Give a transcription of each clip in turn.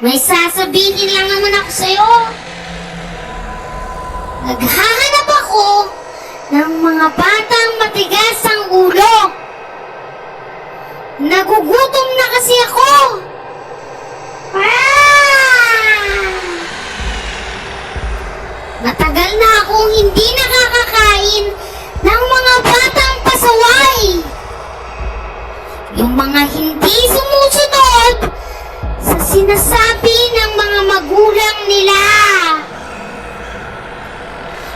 May sasabihin lang naman ako sa'yo. Naghahanap ako ng mga batang matigas ang ulo. Nagugutom na kasi ako. Ah! Matagal na akong hindi nakakakain ng mga batang pasaway. Yung mga hindi sumusunod sinasabi ng mga magulang nila.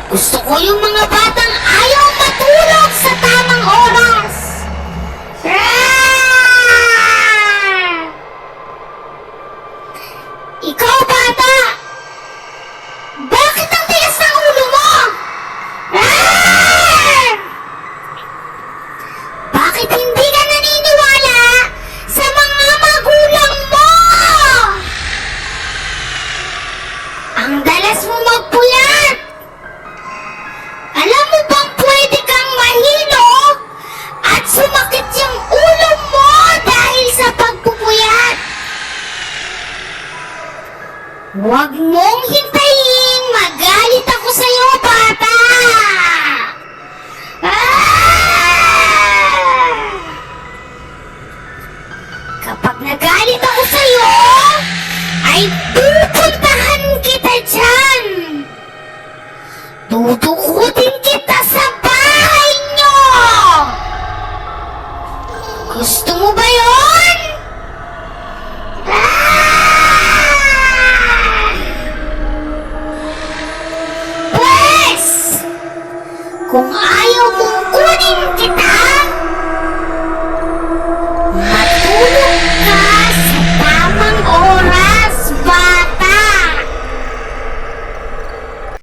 Gusto ko yung mga batang ayaw matulog sa tamang lakas mo magpula! Alam mo bang pwede kang mahilo at sumakit yung ulo mo dahil sa pagpupuyat? Huwag mong hintayin, magalit ako sa'yo, bata! Ah! Kapag nagalit ako sa'yo, ay Gusto mo ba yun? Ah! Pwes! Kung ano